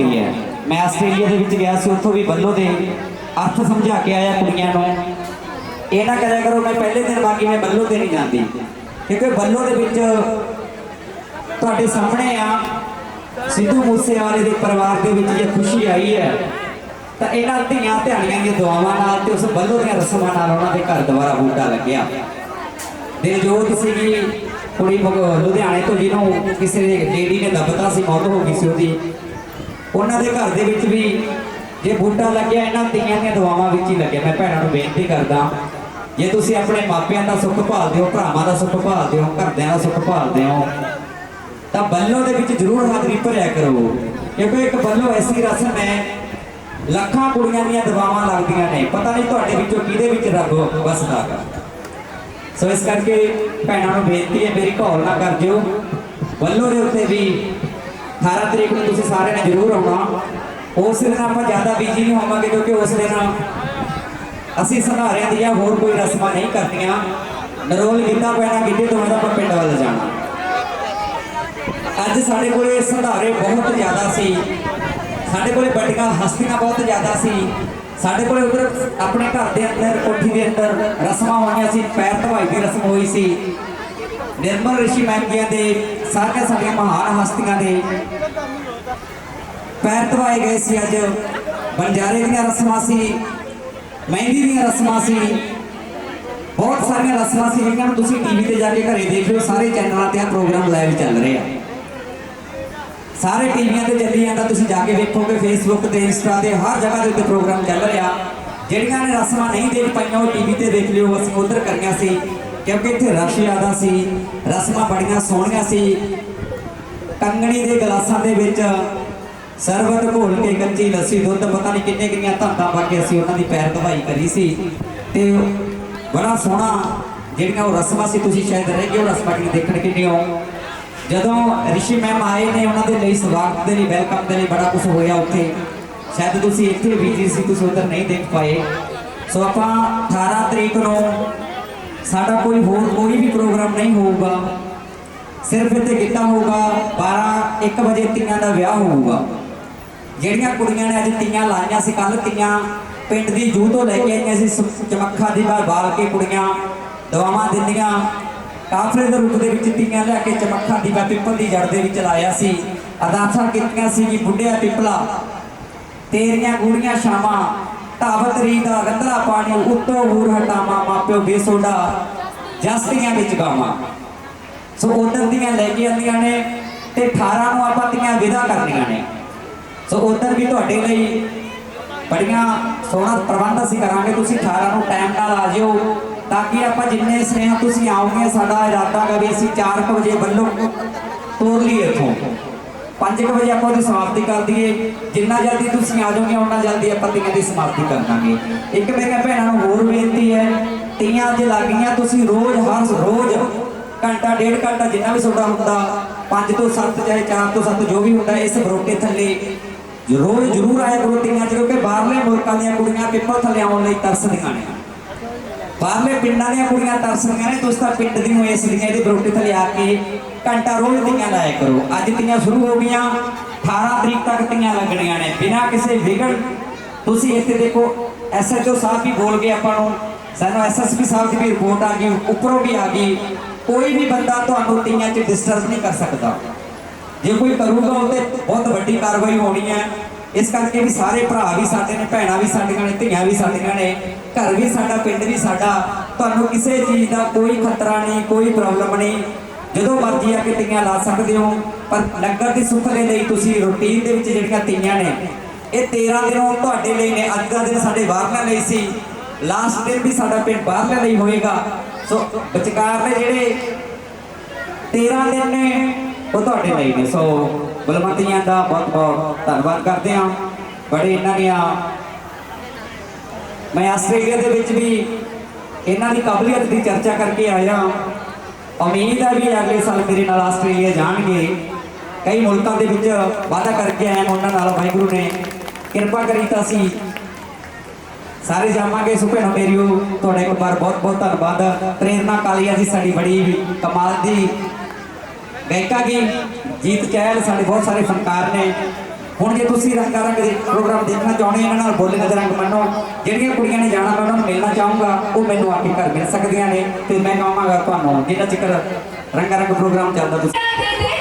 ਗਈ ਹੈ। ਮੈਂ ਆਸਟ੍ਰੇਲੀਆ ਦੇ ਵਿੱਚ ਗਿਆ ਸੀ, ਉੱਥੋਂ ਵੀ ਬੱਲੋ ਦੇ ਅਰਥ ਸਮਝਾ ਕੇ ਆਇਆ ਕੁੜੀਆਂ ਨੂੰ। ਇਹ ਨਾ ਕਰਿਆ ਕਰੋ, ਮੈਂ ਪਹਿਲੇ ਦਿਨ ਬਾਕੀ ਮੈਂ ਬੱਲੋ ਤੇ ਨਹੀਂ ਜਾਂਦੀ। ਕਿਉਂਕਿ ਬੱਲੋ ਦੇ ਵਿੱਚ ਤੁਹਾਡੇ ਸਾਹਮਣੇ ਆ, ਸਿੱਧੂ ਮੂਸੇਵਾਲੇ ਦੇ ਪਰਿਵਾਰ ਦੇ ਵਿੱਚ ਜੇ ਖੁਸ਼ੀ ਆਈ ਹੈ, ਤਾਂ ਇਹਨਾਂ ਧੀਆਂ ਧਿਆਣੀਆਂ ਦੀਆਂ ਦੁਆਵਾਂ ਨਾਲ ਤੇ ਉਸ ਬੱਲੋ ਦੀਆਂ ਰਸਮਾਂ ਨਾਲ ਉਹਨਾਂ ਦੇ ਘਰ ਦੁਬਾਰਾ ਬੂਟਾ ਲੱਗਿਆ। ਦਿਲਜੋਤ ਸੀਗੀ ਕੁੜੀ ਲੁਧਿਆਣੇ ਤੋਂ ਜਿਹਨੂੰ ਕਿਸੇ ਲੇਡੀ ਨੇ ਦੱਬਤਾ ਸੀ, ਮੌਤ ਹੋ ਗਈ ਸੀ ਉਹਦੀ, ਉਹਨਾਂ ਦੇ ਘਰ ਦੇ ਵਿੱਚ ਵੀ ਜੇ ਬੂਟਾ ਲੱਗਿਆ, ਇਹਨਾਂ ਤੀਆਂ ਦੀਆਂ ਦੁਆਵਾਂ ਵਿੱਚ ਹੀ ਲੱਗਿਆ। ਮੈਂ ਭੈਣਾਂ ਨੂੰ ਬੇਨਤੀ ਕਰਦਾ, ਜੇ ਤੁਸੀਂ ਆਪਣੇ ਮਾਪਿਆਂ ਦਾ ਸੁੱਖ ਭਾਲਦੇ ਹੋ, ਭਰਾਵਾਂ ਦਾ ਸੁੱਖ ਭਾਲਦੇ ਹੋ, ਘਰਦਿਆਂ ਦਾ ਸੁੱਖ ਭਾਲਦੇ ਹੋ, ਤਾਂ ਬੱਲੋ ਦੇ ਵਿੱਚ ਜ਼ਰੂਰ ਹਾਜ਼ਰੀ ਭਰਿਆ ਕਰੋ। ਕਿਉਂਕਿ ਇੱਕ ਬੱਲੋ ਐਸੀ ਰਸਮ ਹੈ, ਲੱਖਾਂ ਕੁੜੀਆਂ ਦੀਆਂ ਦਵਾਵਾਂ ਲੱਗਦੀਆਂ ਨੇ। ਪਤਾ ਨਹੀਂ ਤੁਹਾਡੇ ਵਿੱਚੋਂ ਕਿਹਦੇ ਵਿੱਚ ਰੱਬ ਵਸਦਾ। ਹੈ ਸੋ ਇਸ ਕਰਕੇ ਭੈਣਾਂ ਨੂੰ ਬੇਨਤੀ ਹੈ, ਮੇਰੀ ਘੋਲ ਨਾ ਕਰ ਦਿਓ ਵੱਲੋਂ ਦੇ ਉੱਤੇ ਵੀ 18 ਤਰੀਕ ਨੂੰ ਤੁਸੀਂ ਸਾਰਿਆਂ ਨੇ ਜ਼ਰੂਰ ਆਉਣਾ। ਉਸ ਦਿਨ ਆਪਾਂ ਜ਼ਿਆਦਾ ਬਿਜ਼ੀ ਨਹੀਂ ਹੋਵਾਂਗੇ ਕਿਉਂਕਿ ਉਸ ਦਿਨ ਅਸੀਂ ਸੰਧਾਰਿਆਂ ਦੀਆਂ ਹੋਰ ਕੋਈ ਰਸਮਾਂ ਨਹੀਂ ਕਰਨੀਆਂ। ਨਰੋਲ ਗਿੱਧਾ ਪੈਣਾ, ਗਿੱਧੇ ਤੋਂ ਬਾਅਦ ਆਪਾਂ ਪਿੰਡ ਵੱਲ ਜਾਣਾ। ਅੱਜ ਸਾਡੇ ਕੋਲੇ ਸੰਧਾਰੇ ਬਹੁਤ ਜ਼ਿਆਦਾ ਸੀ। ਸਾਡੇ ਕੋਲੇ ਵੱਡੀਆਂ ਹਸਤੀਆਂ ਬਹੁਤ ਜ਼ਿਆਦਾ ਸੀ। ਸਾਡੇ ਕੋਲੇ ਉਧਰ ਆਪਣੇ ਘਰ ਦੇ ਅੰਦਰ ਕੋਠੀ ਦੇ ਅੰਦਰ ਰਸਮਾਂ ਹੋਈਆਂ ਸੀ, ਪੈਰ ਧਵਾਈ ਦੀ ਰਸਮ ਹੋਈ ਸੀ। ਨਿਰਮਲ ਰਿਸ਼ੀ ਮਹਿੰਗੀਆਂ ਦੇ, ਸਾਰੀਆਂ ਸਾਡੀਆਂ ਮਹਾਨ ਹਸਤੀਆਂ ਦੇ ਪੈਰ ਧਵਾਏ ਗਏ ਸੀ ਅੱਜ। ਬੰਜਾਰੇ ਦੀਆਂ ਰਸਮਾਂ ਸੀ, ਮਹਿੰਦੀ ਦੀਆਂ ਰਸਮਾਂ ਸੀ। ਬਹੁਤ ਸਾਰੀਆਂ ਰਸਮਾਂ ਸੀ ਜਿਨ੍ਹਾਂ ਨੂੰ ਤੁਸੀਂ ਟੀਵੀ ਤੇ ਜਾ ਕੇ ਘਰੇ ਦੇਖ ਲਿਓ, ਸਾਰੇ ਚੈਨਲਾਂ ਤੇ ਆ ਪ੍ਰੋਗਰਾਮ ਲਾਈਵ ਚੱਲ ਰਹੇ ਆ। ਸਾਰੇ ਟੀਵੀਆਂ ਤੇ ਚੱਲੀ ਜਾਂਦਾ, ਤੁਸੀਂ ਜਾ ਕੇ ਵੇਖੋਗੇ ਫੇਸਬੁੱਕ ਤੇ ਇੰਸਟਾ ਤੇ, ਹਰ ਜਗ੍ਹਾ ਦੇ ਉੱਤੇ ਪ੍ਰੋਗਰਾਮ ਚੱਲ ਰਿਹਾ। ਜਿਹੜੀਆਂ ਨੇ ਰਸਮਾਂ ਨਹੀਂ ਦੇਖ ਪਾਈਆਂ, ਉਹ ਟੀਵੀ ਤੇ ਦੇਖ ਲਿਓ, ਅਸੀਂ ਉਧਰ ਕਰੀਆਂ ਸੀ, ਕਿਉਂਕਿ ਇੱਥੇ ਰਸ਼ ਜ਼ਿਆਦਾ ਸੀ, ਰਸਮਾਂ ਬੜੀਆਂ ਸੋਹਣੀਆਂ ਸੀ। ਕੰਗਣੀ ਦੇ ਗਲਾਸਾਂ ਦੇ ਵਿੱਚ ਸਰਬਤ ਘੋਲ ਕੇ ਕੱਚੀ ਲੱਸੀ, ਦੁੱਧ, ਪਤਾ ਨਹੀਂ ਕਿੰਨੇ ਕਿੰਨੀਆਂ ਧਾਤਾਂ ਪਾ ਕੇ ਅਸੀਂ ਉਹਨਾਂ ਦੀ ਪੈਰ ਧਵਾਈ ਕਰੀ ਸੀ। ਤੇ ਬੜਾ ਸੋਹਣਾ ਜਿਹੜੀਆਂ ਉਹ ਰਸਮਾਂ ਸੀ, ਤੁਸੀਂ ਸ਼ਾਇਦ ਰਹਿ ਗਏ ਉਹ ਰਸਮਾਂ ਕਿੰਨੀ ਦੇਖਣ ਕਿੰਨੇ ਹੋ ਜਦੋਂ ਰਿਸ਼ੀ ਮੈਮ ਆਏ ਨੇ, ਉਹਨਾਂ ਦੇ ਲਈ ਸਵਾਗਤ ਦੇ ਲਈ, ਵੈਲਕਮ ਦੇ ਲਈ ਬੜਾ ਕੁਝ ਹੋਇਆ ਉੱਥੇ। ਸ਼ਾਇਦ ਤੁਸੀਂ ਇੱਥੇ ਬੀਜੀ ਸੀ, ਤੁਸੀਂ ਉਧਰ ਨਹੀਂ ਦੇਖ ਪਾਏ। ਸੋ ਆਪਾਂ 18 ਤਰੀਕ ਨੂੰ ਸਾਡਾ ਕੋਈ ਹੋਰ, ਕੋਈ ਵੀ ਪ੍ਰੋਗਰਾਮ ਨਹੀਂ ਹੋਊਗਾ। ਸਿਰਫ ਇੱਥੇ ਗਿੱਧਾ ਹੋਊਗਾ 12 1 ਵਜੇ ਤੀਆਂ ਦਾ ਵਿਆਹ ਹੋਊਗਾ। ਜਿਹੜੀਆਂ ਕੁੜੀਆਂ ਨੇ ਅੱਜ ਤੀਆਂ ਲਾਈਆਂ ਸੀ ਕੱਲ ਤੀਆਂ ਪਿੰਡ ਦੀ ਜੂਹ ਤੋਂ ਲੈ ਕੇ ਆਈਆਂ ਸੀ, ਚਮੱਖਾ ਦੀ ਬਾਹਰ ਬਾਲ ਕੇ ਕੁੜੀਆਂ, ਦਵਾਵਾਂ ਦਿੰਦੀਆਂ। ਕਾਫਲੇ ਦੇ ਰੂਪ ਦੇ ਵਿੱਚ ਤੀਆਂ ਲੈ ਕੇ ਚਮੱਖਾ ਦੀ ਬਾ ਪਿੱਪਲ ਦੀ ਜੜ ਦੇ ਵਿੱਚ ਲਾਇਆ ਸੀ। ਅਰਦਾਸਾਂ ਕੀਤੀਆਂ ਸੀ ਕਿ ਬੁੱਢਿਆ ਪਿੱਪਲਾ, ਤੇਰੀਆਂ ਗੂੜੀਆਂ ਸ਼ਾਮਾਂ ਧਾਵਤ ਰੀ ਦਾ ਗੰਦਲਾ ਪਾਣੀ, ਉੱਤੋਂ ਹੂਰ ਹਟਾਵਾਂ, ਮਾਪਿਓ ਬੇਸੋਡਾ, ਜਸਤੀਆਂ ਵਿੱਚ ਗਾਵਾਂ। ਸੋ ਉਧਰ ਦੀਆਂ ਲੈ ਕੇ ਆਉਂਦੀਆਂ ਨੇ ਤੇ 18 ਨੂੰ ਆਪਾਂ ਤੀਆਂ ਵਿਦਾ ਕਰਨੀਆਂ ਨੇ। ਸੋ ਉਧਰ ਵੀ ਤੁਹਾਡੇ ਲਈ ਬੜੀਆਂ ਸੋਹਣਾ ਪ੍ਰਬੰਧ ਅਸੀਂ ਕਰਾਂਗੇ। ਤੁਸੀਂ 18 ਨੂੰ ਟਾਈਮ ਨਾਲ ਆ ਜਿਓ। ਤਾਂ ਕਿ ਆਪਾਂ ਜਿੰਨੇ ਸਨੇਹ ਤੁਸੀਂ ਆਓਗੇ, ਸਾਡਾ ਇਰਾਦਾ ਹੈ ਵੀ ਅਸੀਂ 4 ਵਜੇ ਵੱਲੋਂ ਤੋਰ ਲਈਏ ਇੱਥੋਂ। 5 ਵਜੇ ਆਪਾਂ ਉਹਦੀ ਸਮਾਪਤੀ ਕਰ ਦਈਏ। ਜਿੰਨਾ ਜਲਦੀ ਤੁਸੀਂ ਆ ਜਾਓਗੇ ਉਹਨਾਂ ਜਲਦੀ ਆਪਾਂ ਤੀਆਂ ਦੀ ਸਮਾਪਤੀ ਕਰ ਦਾਂਗੇ। ਇੱਕ ਮੇਰੀਆਂ ਭੈਣਾਂ ਨੂੰ ਹੋਰ ਬੇਨਤੀ ਹੈ, ਤੀਆਂ ਜੇ ਲੱਗੀਆਂ ਤੁਸੀਂ ਰੋਜ਼, ਹਰ ਰੋਜ਼ ਘੰਟਾ, ਡੇਢ ਘੰਟਾ ਜਿੰਨਾ ਵੀ ਤੁਹਾਡਾ ਹੁੰਦਾ 5 ਤੋਂ 7 ਚਾਹੇ 4 ਤੋਂ 7 ਜੋ ਵੀ ਹੁੰਦਾ, ਇਸ ਬਰੋਟੇ ਥੱਲੇ ਰੋਜ਼ ਜ਼ਰੂਰ ਆਇਆ ਕਰੋ ਤੀਆਂ 'ਚ ਕਿਉਂਕਿ ਬਾਹਰਲੇ ਮੁਲਕਾਂ ਦੀਆਂ ਕੁੜੀਆਂ ਪੇਪਰ ਥੱਲੇ ਆਉਣ ਲਈ ਤਰਸਦੀਆਂ ਨੇ। ਬਾਹਰਲੇ ਪਿੰਡਾਂ ਦੀਆਂ ਕੁੜੀਆਂ ਤਰਸਦੀਆਂ ਨੇ ਤੁਸੀਂ ਤਾਂ ਪਿੰਡ ਦੀ ਹੋਏ ਇਸ ਦੀਆਂ ਇਹਦੇ ਬਰੋਟੇ ਆ ਕੇ ਘੰਟਾ ਰੋਜ਼ ਤੀਆਂ ਲਾਇਆ ਕਰੋ। ਅੱਜ ਤੀਆਂ ਸ਼ੁਰੂ ਹੋ ਗਈਆਂ 18 ਤਰੀਕ ਤੱਕ ਤੀਆਂ ਲੱਗਣੀਆਂ ਨੇ, ਬਿਨਾਂ ਕਿਸੇ ਵਿਗੜ। ਤੁਸੀਂ ਇੱਥੇ ਦੇਖੋ ਐਸਐਚਓ ਸਾਹਿਬ ਵੀ ਬੋਲ ਗਏ ਆਪਾਂ ਨੂੰ, ਸਾਨੂੰ ਐਸਐਸਪੀ ਸਾਹਿਬ ਦੀ ਵੀ ਰਿਪੋਰਟ ਆ ਗਈ, ਉੱਪਰੋਂ ਵੀ ਆ ਗਈ। ਕੋਈ ਵੀ ਬੰਦਾ ਤੁਹਾਨੂੰ ਤੀਆਂ 'ਚ ਡਿਸਟਰਬ ਨਹੀਂ ਕਰ ਸਕਦਾ। ਜੇ ਕੋਈ ਕਰੂਗਾ ਉਹ ਤੇ ਬਹੁਤ ਵੱਡੀ ਕਾਰਵਾਈ ਹੋਣੀ ਹੈ। ਇਸ ਕਰਕੇ ਵੀ ਸਾਰੇ ਭਰਾ ਵੀ ਸਾਡੇ ਨੇ, ਭੈਣਾਂ ਵੀ ਸਾਡੀਆਂ ਨੇ, ਧੀਆਂ ਵੀ ਸਾਡੀਆਂ ਨੇ, ਘਰ ਵੀ ਸਾਡਾ, ਪਿੰਡ ਵੀ ਸਾਡਾ, ਤੁਹਾਨੂੰ ਕਿਸੇ ਚੀਜ਼ ਦਾ ਕੋਈ ਖਤਰਾ ਨਹੀਂ, ਕੋਈ ਪ੍ਰੋਬਲਮ ਨਹੀਂ। ਜਦੋਂ ਮਰਜ਼ੀ ਆ ਕੇ ਤੀਆਂ ਲਾ ਸਕਦੇ ਹੋ, ਪਰ ਲੰਗਰ ਦੀ ਸੁੱਖ ਦੇ ਲਈ ਤੁਸੀਂ ਰੂਟੀਨ ਦੇ ਵਿੱਚ ਜਿਹੜੀਆਂ ਤੀਆਂ ਨੇ, ਇਹ 13 ਦਿਨੋਂ ਤੁਹਾਡੇ ਲਈ ਨੇ, ਅੱਜ ਦਾ ਦਿਨ ਸਾਡੇ ਬਾਹਰਲਿਆਂ ਲਈ ਸੀ। ਲਾਸਟ ਦਿਨ ਵੀ ਸਾਡਾ ਪਿੰਡ ਬਾਹਰਲਿਆਂ ਲਈ ਹੋਏਗਾ। ਸੋ ਵਿਚਕਾਰ ਦੇ ਜਿਹੜੇ 13 ਦਿਨ ਨੇ, ਉਹ ਤੁਹਾਡੇ ਲਈ ਨੇ। ਸੋ ਬਲਵੰਤੀਆਂ ਦਾ ਬਹੁਤ ਬਹੁਤ ਧੰਨਵਾਦ ਕਰਦੇ ਹਾਂ। ਬੜੇ ਇਹਨਾਂ ਦੀਆਂ ਮੈਂ ਆਸਟ੍ਰੇਲੀਆ ਦੇ ਵਿੱਚ ਵੀ ਇਹਨਾਂ ਦੀ ਕਾਬਲੀਅਤ ਦੀ ਚਰਚਾ ਕਰਕੇ ਆਇਆ ਉਮੀਦ ਹੈ ਵੀ ਅਗਲੇ ਸਾਲ ਮੇਰੇ ਨਾਲ ਆਸਟ੍ਰੇਲੀਆ ਜਾਣਗੇ। ਕਈ ਮੁਲਕਾਂ ਦੇ ਵਿੱਚ ਵਾਅਦਾ ਕਰਕੇ ਆਏ ਉਹਨਾਂ ਨਾਲ। ਵਾਹਿਗੁਰੂ ਨੇ ਕਿਰਪਾ ਕਰੀ ਤਾਂ ਅਸੀਂ ਸਾਰੇ ਜਾਵਾਂਗੇ। ਸੁਭੇਣੋ ਮੇਰੀਓ, ਤੁਹਾਡੇ ਕੋਲ ਵਾਰ ਬਹੁਤ ਬਹੁਤ ਧੰਨਵਾਦ। ਪ੍ਰੇਰਨਾ ਕਾਲੀਆ ਜੀ ਸਾਡੀ ਬੜੀ ਕਮਾਲ ਦੀ ਗਾਇਕਾ ਗਈ। ਜੀਤ ਚਹਿਲ ਸਾਡੇ ਬਹੁਤ ਸਾਰੇ ਫਨਕਾਰ ਨੇ। ਹੁਣ ਜੇ ਤੁਸੀਂ ਰੰਗਾ ਰੰਗ ਦੇ ਪ੍ਰੋਗਰਾਮ ਦੇਖਣਾ ਚਾਹੁੰਦੇ ਹੋ, ਇਹਨਾਂ ਨਾਲ ਬੋਲਣ ਦੇ ਰੰਗ ਮੰਨੋ। ਜਿਹੜੀਆਂ ਕੁੜੀਆਂ ਨੇ ਜਾਣਾ ਮੈਂ ਉਹਨਾਂ ਨੂੰ ਮਿਲਣਾ ਚਾਹੂੰਗਾ, ਉਹ ਮੈਨੂੰ ਆ ਕੇ ਘਰ ਮਿਲ ਸਕਦੀਆਂ ਨੇ ਤੇ ਮੈਂ ਕਹਾਂਗਾ ਤੁਹਾਨੂੰ। ਜਿੰਨਾ ਚਿਰ ਰੰਗਾ ਰੰਗ ਪ੍ਰੋਗਰਾਮ ਚੱਲਦਾ ਤੁਸੀਂ